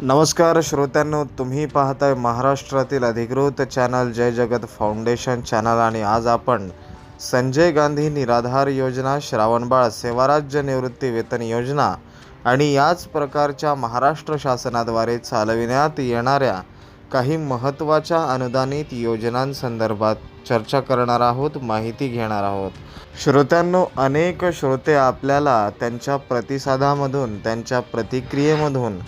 नमस्कार श्रोत्यांनो तुम्ही पाहताय महाराष्ट्रातील अधिकृत चॅनल जय जगत फाउंडेशन चॅनल आणि आज आपण संजय गांधी निराधार योजना श्रावणबाळ सेवाराज्य निवृत्ती वेतन योजना आणि याच प्रकारच्या महाराष्ट्र शासनाद्वारे चालविण्यात येणाऱ्या काही महत्त्वाच्या अनुदानित योजनांसंदर्भात चर्चा करणार आहोत माहिती घेणार आहोत. श्रोत्यांनो अनेक श्रोते आपल्याला त्यांच्या प्रतिसादामधून त्यांच्या प्रतिक्रियेमधून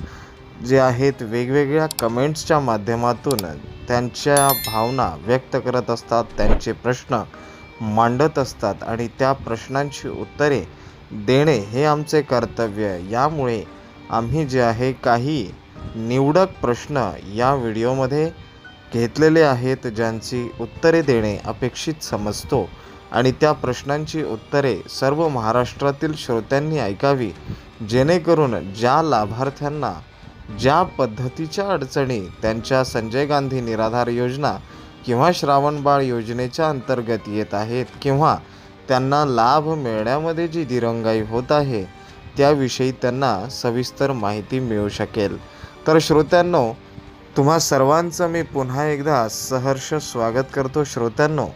जे आहेत वेगवेगळ्या कमेंट्सच्या माध्यमातून त्यांच्या भावना व्यक्त करत असतात त्यांचे प्रश्न मांडत असतात आणि त्या प्रश्नांची उत्तरे देणे हे आमचे कर्तव्य यामुळे आम्ही जे आहे काही निवडक प्रश्न या व्हिडिओमध्ये घेतलेले आहेत ज्यांची उत्तरे देणे अपेक्षित समजतो आणि त्या प्रश्नांची उत्तरे सर्व महाराष्ट्रातील श्रोत्यांनी ऐकावी जेणेकरून ज्या लाभार्थ्यांना ज्या पद्धतीच्या अडचणी त्यांच्या संजय गांधी निराधार योजना किंवा श्रावणबाळ योजनेच्या अंतर्गत येत आहेत किंवा त्यांना लाभ मिळण्यामध्ये जी दिरंगाई होत आहे त्याविषयी त्यांना सविस्तर माहिती मिळू शकेल. तर श्रोत्यांनो तुम्हा सर्वांचं मी पुन्हा एकदा सहर्ष स्वागत करतो. श्रोत्यांनो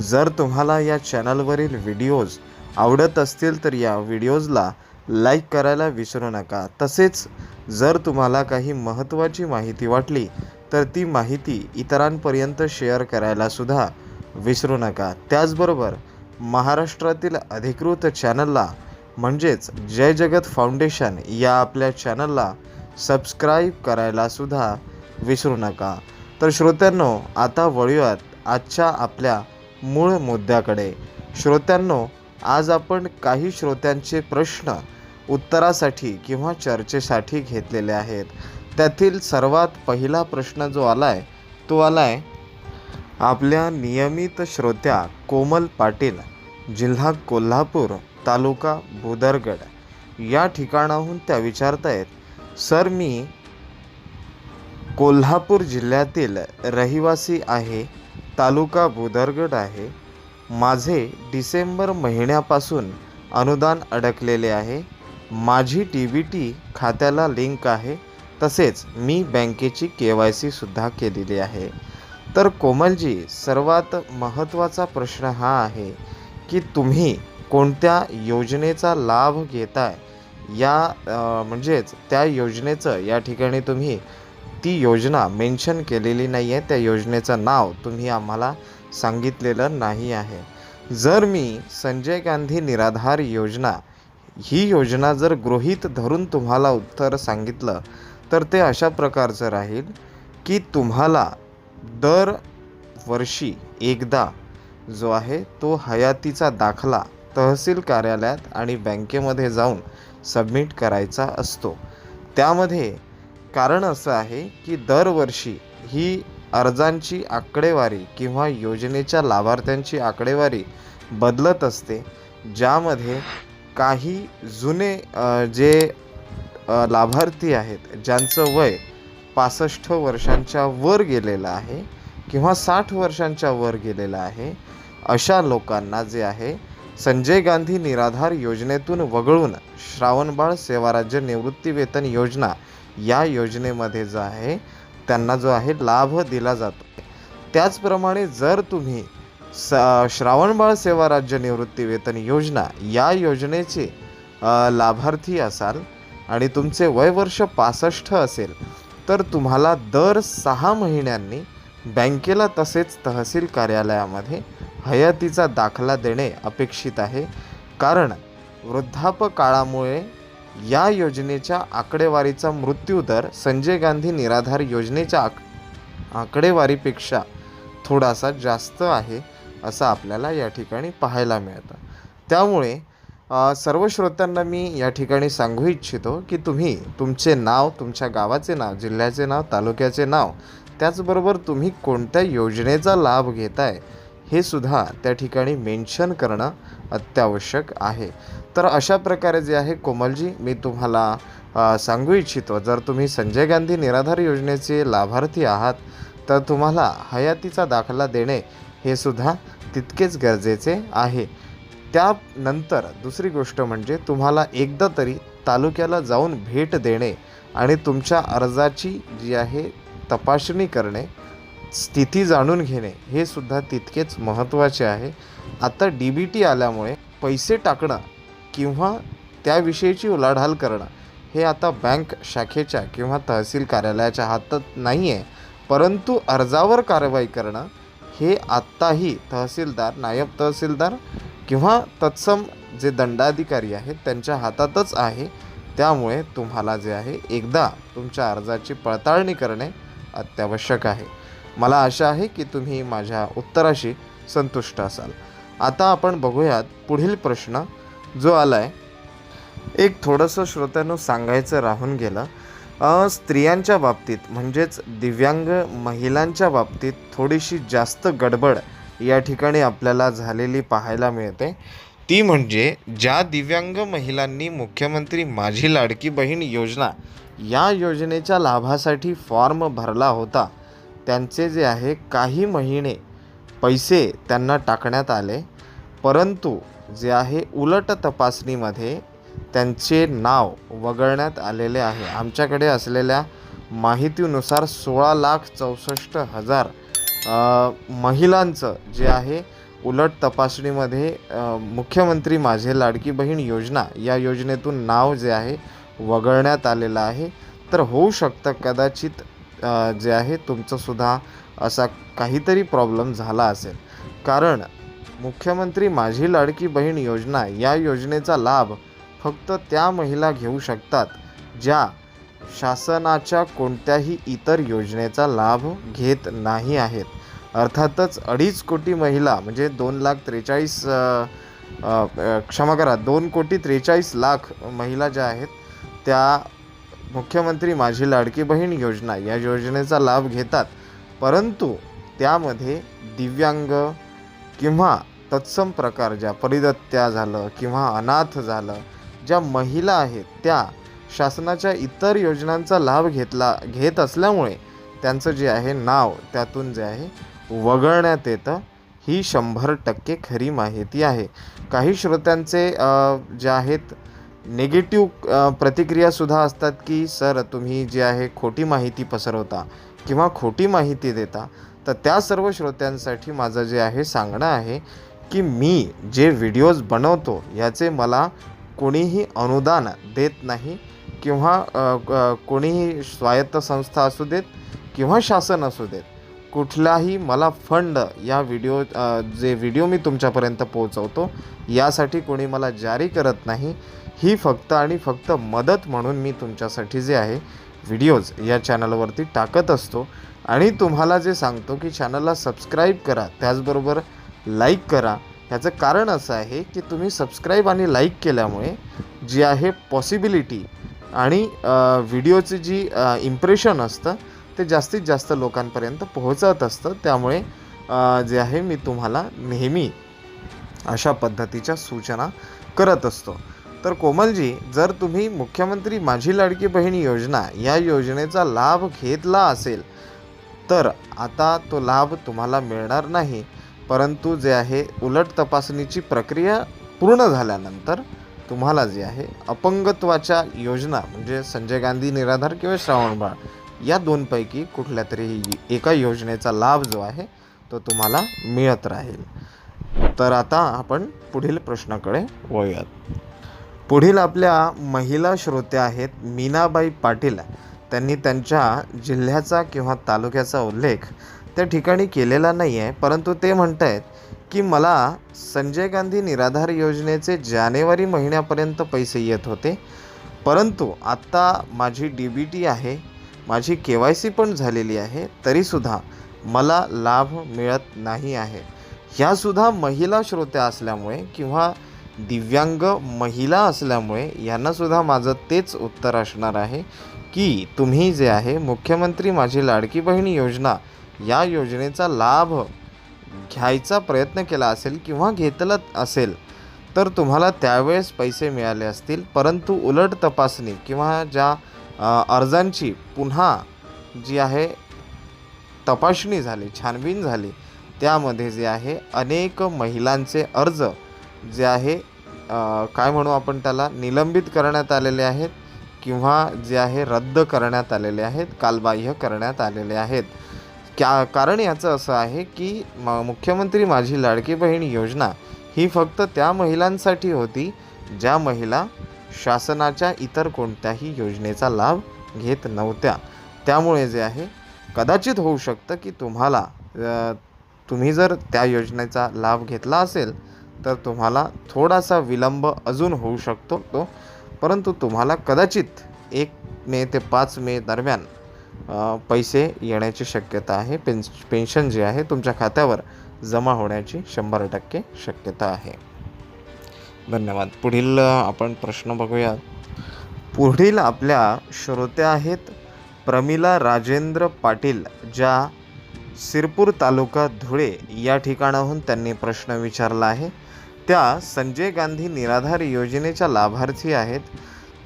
जर तुम्हाला या चॅनलवरील व्हिडिओज आवडत असतील तर या व्हिडिओजला लाईक करायला विसरू नका. तसेच जर तुम्हाला काही महत्त्वाची माहिती वाटली तर ती माहिती इतरांपर्यंत शेअर करायलासुद्धा विसरू नका. त्याचबरोबर महाराष्ट्रातील अधिकृत चॅनलला म्हणजेच जय जगत फाउंडेशन या आपल्या चॅनलला सबस्क्राईब करायला सुद्धा विसरू नका. तर श्रोत्यांनो आता वळूयात आजच्या आपल्या मूळ मुद्द्याकडे. श्रोत्यांनो आज आपण काही श्रोत्यांचे प्रश्न उत्तरासाठी किंवा चर्चेसाठी घेतलेले आहेत. त्यातील सर्वात पहिला प्रश्न जो आला आहे तो आला आहे आपल्या नियमित श्रोत्या कोमल पाटील जिल्हा कोल्हापूर तालुका भुदरगड. या ठिकाणाहून त्या विचारत आहेत सर मी कोल्हापूर जिल्ह्यातील रहिवासी आहे तालुका भुदरगड आहे. माझे डिसेंबर महिन्यापासून अनुदान अडकलेले आहे. माझी टी बी टी खात्याला लिंक आहे. तसेच मी बँकेची के वाय सीसुद्धा केलेली आहे. तर कोमलजी सर्वात महत्त्वाचा प्रश्न हा आहे की तुम्ही कोणत्या योजनेचा लाभ घेताय? या म्हणजेच त्या योजनेचं या ठिकाणी तुम्ही ती योजना मेन्शन केलेली नाही आहे त्या योजनेचं नाव तुम्ही आम्हाला सांगितलेलं नाही आहे. जर मी संजय गांधी निराधार योजना ही योजना जर गृहीत धरून तुम्हाला उत्तर सांगितलं तर ते अशा प्रकारचं राहील की तुम्हाला दर वर्षी एकदा जो आहे तो हयातीचा दाखला तहसील कार्यालयात आणि बँकेमध्ये जाऊन सबमिट करायचा असतो. त्यामध्ये कारण असं आहे की दरवर्षी ही अर्जांची आकडेवारी किंवा योजनेच्या लाभार्थ्यांची आकडेवारी बदलत असते ज्यामध्ये काही जुने जे लाभार्थी आहेत ज्यांचं वय पासष्ट वर्षांच्या वर गेलेलं आहे किंवा साठ वर्षांच्या वर गेलेलं आहे अशा लोकांना जे आहे संजय गांधी निराधार योजनेतून वगळून श्रावणबाळ सेवाराज्य निवृत्ती वेतन योजना या योजनेमध्ये जो आहे त्यांना जो आहे लाभ दिला जातो त्याचप्रमाणे जर तुम्ही स श्रावणबाळ सेवा राज्य निवृत्ती वेतन योजना या योजनेचे लाभार्थी असाल आणि तुमचे वय वर्ष पासष्ट असेल तर तुम्हाला दर सहा महिन्यांनी बँकेला तसेच तहसील कार्यालयामध्ये हयातीचा दाखला देणे अपेक्षित आहे. कारण वृद्धापकाळामुळे या योजनेच्या आकडेवारीचा मृत्यूदर संजय गांधी निराधार योजनेच्या आक आकडेवारीपेक्षा थोडासा जास्त आहे. असं आपल्याला या ठिकाणी पाहायला मिळतं. त्यामुळे सर्व श्रोत्यांना मी या ठिकाणी सांगू इच्छितो की तुम्ही तुमचे नाव तुमच्या गावाचे नाव जिल्ह्याचे नाव तालुक्याचे नाव त्याचबरोबर तुम्ही कोणत्या योजनेचा लाभ घेताय हे सुद्धा त्या ठिकाणी मेन्शन करणं अत्यावश्यक आहे. तर अशा प्रकारे जे आहे कोमलजी मी तुम्हाला सांगू इच्छितो जर तुम्ही संजय गांधी निराधार योजनेचे लाभार्थी आहात तर तुम्हाला हयातीचा दाखला देणे हे सुद्धा तितकेच गरजेचे आहे. त्यानंतर दुसरी गोष्ट म्हणजे तुम्हाला एकदा तरी तालुक्याला जाऊन भेट देणे आणि तुमच्या अर्जाची जी आहे तपासणी करणे स्थिती जाणून घेणे हे सुद्धा तितकेच महत्त्वाचे आहे. आता डी बी टी आल्यामुळे पैसे टाकणं किंवा त्याविषयीची उलाढाल करणं हे आता बँक शाखेच्या किंवा तहसील कार्यालयाच्या हातात नाही आहे परंतु अर्जावर कारवाई करणं हे आत्ताही तहसीलदार नायब तहसीलदार किंवा तत्सम जे दंडाधिकारी आहेत त्यांच्या हातातच आहे. त्यामुळे तुम्हाला जे आहे एकदा तुमच्या अर्जाची पडताळणी करणे अत्यावश्यक आहे. मला आशा आहे की तुम्ही माझ्या उत्तराशी संतुष्ट असाल. आता आपण बघूयात पुढील प्रश्न जो आला आहे एक थोडंसं श्रोत्यानं सांगायचं राहून गेलं स्त्रियांच्या बाबतीत म्हणजेच दिव्यांग महिलांच्या बाबतीत थोडीशी जास्त गडबड या ठिकाणी आपल्याला झालेली पाहायला मिळते. ती म्हणजे ज्या दिव्यांग महिलांनी मुख्यमंत्री माझी लाडकी बहीण योजना या योजनेच्या लाभासाठी फॉर्म भरला होता त्यांचे जे आहे काही महिने पैसे त्यांना टाकण्यात आले. परंतु जे आहे उलट तपासणीमध्ये त्यांचे नाव वगळण्यात आलेले आहे. आमच्याकडे असलेल्या माहितीनुसार सोळा लाख चौसष्ट हजार महिलांचं जे आहे उलट तपासणीमध्ये मुख्यमंत्री माझे लाडकी बहीण योजना या योजनेतून नाव जे आहे वगळण्यात आलेलं आहे. तर होऊ शकतं कदाचित जे आहे तुमचंसुद्धा असा काहीतरी प्रॉब्लेम झाला असेल. कारण मुख्यमंत्री माझी लाडकी बहीण योजना या योजनेचा लाभ फक्त त्या महिला घेऊ शकतात ज्या शासनाच्या कोणत्याही इतर योजनेचा लाभ घेत नाही आहेत. अर्थातच अडीच कोटी महिला म्हणजे दोन लाख त्रेचाळीस क्षमा करा दोन कोटी त्रेचाळीस लाख महिला ज्या आहेत त्या मुख्यमंत्री माझी लाडकी बहीण योजना या योजनेचा लाभ घेतात. परंतु त्यामध्ये दिव्यांग किंवा तत्सम प्रकार ज्या परिदत्त्या झालं किंवा अनाथ झालं ज्या महिला आहेत त्या शासनाच्या इतर योजनांचा लाभ घेतला घेत असल्यामुळे त्यांचं जे आहे नाव त्यातून जे आहे वगळण्यात येतं. ही शंभर टक्के खरी माहिती आहे. काही श्रोत्यांचे जे आहेत निगेटिव्ह प्रतिक्रियासुद्धा असतात की सर तुम्ही जे आहे खोटी माहिती पसरवता किंवा खोटी माहिती देता. तर त्या सर्व श्रोत्यांसाठी माझं जे आहे सांगणं आहे की मी जे व्हिडिओज बनवतो याचे मला कोणीही अनुदान देत नाही किंवा कोणीही स्वायत्त संस्था असू देत किंवा शासन असू देत कुठलाही मला फंड या व्हिडिओ जे व्हिडिओ मी तुमच्यापर्यंत पोहोचवतो यासाठी कोणी मला जारी करत नाही. ही फक्त आणि फक्त मदत म्हणून मी तुमच्यासाठी जे आहे व्हिडिओज या चॅनलवरती टाकत असतो. आणि तुम्हाला जे सांगतो की चॅनलला सबस्क्राईब करा त्याचबरोबर लाईक करा. ह्याचं कारण असं आहे की तुम्ही सबस्क्राईब आणि लाईक केल्यामुळे जी आहे पॉसिबिलिटी आणि व्हिडिओचं जी इम्प्रेशन असतं ते जास्तीत जास्त लोकांपर्यंत पोहोचत असतं. त्यामुळे जे आहे मी तुम्हाला नेहमी अशा पद्धतीच्या सूचना करत असतो. तर कोमलजी जर तुम्ही मुख्यमंत्री माझी लाडकी बहीण योजना या योजनेचा लाभ घेतला असेल तर आता तो लाभ तुम्हाला मिळणार नाही. परंतु जे आहे उलट तपासणीची प्रक्रिया पूर्ण झाल्यानंतर तुम्हाला जे आहे अपंगत्वाच्या योजना म्हणजे संजय गांधी निराधार किंवा श्रावणबाळ या दोनपैकी कुठल्या तरी एका योजनेचा लाभ जो आहे तो तुम्हाला मिळत राहील. तर आता आपण पुढील प्रश्नाकडे वळूयात. पुढील आपल्या महिला श्रोत्या आहेत मीनाबाई पाटील. त्यांनी त्यांच्या जिल्ह्याचा किंवा तालुक्याचा उल्लेख त्या ठिकाणी केलेला नाही आहे परंतु ते म्हणत आहेत की मला संजय गांधी निराधार योजनेचे जानेवारी महिन्यापर्यंत पैसे येत होते परंतु आत्ता माझी डी बी टी आहे माझी के वाय सी पण झालेली आहे तरीसुद्धा मला लाभ मिळत नाही आहे. ह्यासुद्धा महिला श्रोत्या असल्यामुळे किंवा दिव्यांग महिला असल्यामुळे यांनासुद्धा माझं तेच उत्तर असणार आहे की तुम्ही जे आहे मुख्यमंत्री माझी लाडकी बहीण योजना या योजनेचा लाभ घ्यायचा प्रयत्न केला असेल किंवा घेतला असेल तर तुम्हाला त्यावेळेस पैसे मिळाले असतील. परंतु उलट तपासणी किंवा ज्या अर्जांची पुन्हा जी आहे तपासणी झाली छानबीन झाली त्यामध्ये जे आहे अनेक महिलांचे अर्ज जे आहे काय म्हणू आपण त्याला निलंबित करण्यात आलेले आहेत किंवा जे आहे रद्द करण्यात आलेले आहेत कालबाह्य करण्यात आलेले आहेत. क्या कारण याचं असं आहे की म मुख्यमंत्री माझी लाडकी बहीण योजना ही फक्त त्या महिलांसाठी होती ज्या महिला शासनाच्या इतर कोणत्याही योजनेचा लाभ घेत नव्हत्या. त्यामुळे जे आहे कदाचित होऊ शकतं की तुम्हाला तुम्ही जर त्या योजनेचा लाभ घेतला असेल तर तुम्हाला थोडासा विलंब अजून होऊ शकतो तो परंतु तुम्हाला कदाचित एक मे ते पाच मे दरम्यान पैसे येण्याची शक्यता आहे. पेन्स पेन्शन जे आहे तुमच्या खात्यावर जमा होण्याची शंभर टक्के शक्यता आहे. धन्यवाद. पुढील आपण प्रश्न बघूयात. पुढील आपल्या श्रोत्या आहेत प्रमिला राजेंद्र पाटील ज्या सिरपूर तालुका धुळे या ठिकाणाहून त्यांनी प्रश्न विचारला आहे. त्या संजय गांधी निराधार योजनेच्या लाभार्थी आहेत.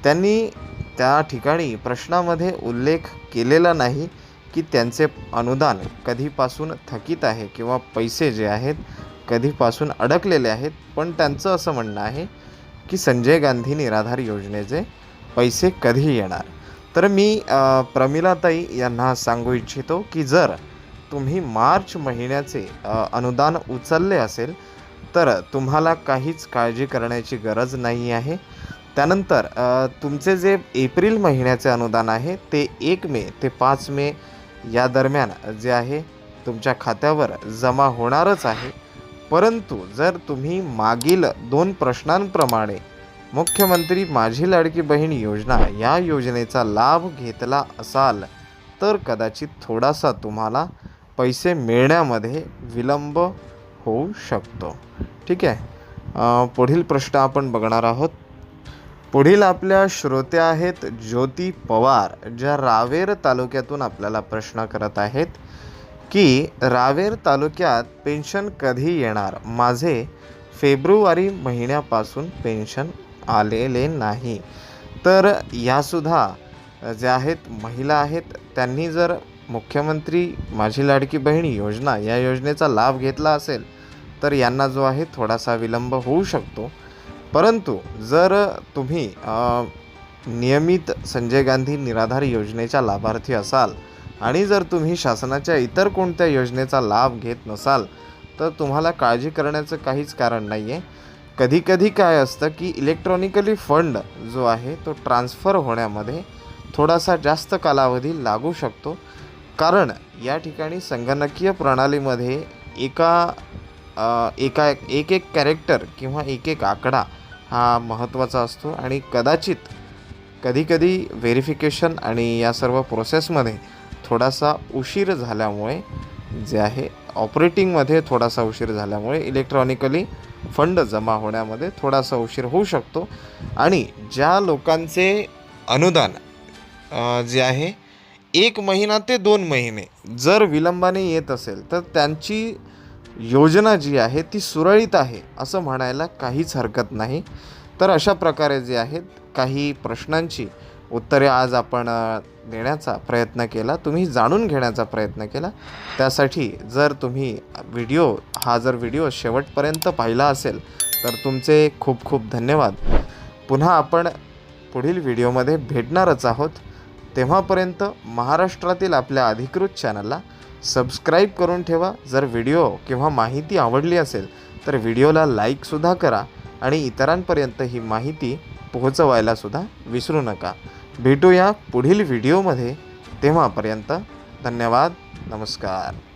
त्यांनी त्या ठिकाणी प्रश्नामध्ये उल्लेख केलेला नाही की त्यांचे अनुदान कधीपासून थकीत आहे किंवा पैसे जे आहेत कधीपासून अडकलेले आहेत पण त्यांचं असं म्हणणं आहे की संजय गांधी निराधार योजनेचे पैसे कधी येणार. तर मी प्रमिलाताई यांना सांगू इच्छितो की जर तुम्ही मार्च महिन्याचे अनुदान उचलले असेल तर तुम्हाला काहीच काळजी करण्याची गरज नाही आहे. त्यानंतर तुमचे जे एप्रिल महिन्याचे अनुदान आहे ते एक मे ते पाच मे या दरम्यान जे आहे तुमच्या खात्यावर जमा होणारच आहे. परंतु जर तुम्ही मागील दोन प्रश्नांप्रमाणे मुख्यमंत्री माझी लाडकी बहीण योजना या योजनेचा लाभ घेतला असाल तर कदाचित थोडासा तुम्हाला पैसे मिळण्यामध्ये विलंब होऊ शकतो. ठीक आहे? पुढील प्रश्न आपण बघणार आहोत. पुढील आपल्या श्रोत्या आहेत ज्योती पवार ज्या रावेर तालुक्यातून आपल्याला प्रश्न करत आहेत की रावेर तालुक्यात पेन्शन कधी येणार? माझे फेब्रुवारी महिन्यापासून पेन्शन आलेले नाही. तर यासुद्धा ज्या आहेत महिला आहेत त्यांनी जर मुख्यमंत्री माझी लाडकी बहीण योजना या योजनेचा लाभ घेतला असेल तर यांना जो आहे थोडासा विलंब होऊ शकतो. परंतु जर तुम्ही नियमित संजय गांधी निराधार योजनेच्या लाभार्थी असाल आणि जर तुम्ही शासनाच्या इतर कोणत्या योजनेचा लाभ घेत नसाल तर तुम्हाला काळजी करण्याचं काहीच कारण नाही आहे कधीकधी काय असतं की इलेक्ट्रॉनिकली फंड जो आहे तो ट्रान्स्फर होण्यामध्ये थोडासा जास्त कालावधी लागू शकतो. कारण या ठिकाणी संगणकीय प्रणालीमध्ये एका एका एक एक कॅरेक्टर किंवा एक एक आकडा हा महत्त्वाचा असतो आणि कदाचित कधीकधी व्हेरिफिकेशन आणि या सर्व प्रोसेसमध्ये थोडासा उशीर झाल्यामुळे जे आहे ऑपरेटिंगमध्ये थोडासा उशीर झाल्यामुळे इलेक्ट्रॉनिकली फंड जमा होण्यामध्ये थोडासा उशीर होऊ शकतो. आणि ज्या लोकांचे अनुदान जे आहे एक महिना ते दोन महिने जर विलंबाने येत असेल तर त्यांची योजना जी आहे ती सुरळीत आहे असं म्हणायला काहीच हरकत नाही. तर अशा प्रकारे जे आहेत काही प्रश्नांची उत्तरे आज आपण देण्याचा प्रयत्न केला. तुम्ही जाणून घेण्याचा प्रयत्न केला. त्यासाठी जर तुम्ही व्हिडिओ हा जर व्हिडिओ शेवटपर्यंत पाहिला असेल तर तुमचे खूप खूप धन्यवाद. पुन्हा आपण पुढील व्हिडिओमध्ये भेटणारच आहोत. तेव्हापर्यंत महाराष्ट्रातील आपल्या अधिकृत चॅनलला सबस्क्राईब करून ठेवा. जर व्हिडिओ किंवा माहिती आवडली असेल तर व्हिडिओला लाईकसुद्धा करा आणि इतरांपर्यंत ही माहिती पोहोचवायलासुद्धा विसरू नका. भेटूया पुढील व्हिडिओमध्ये. तेव्हापर्यंत धन्यवाद. नमस्कार.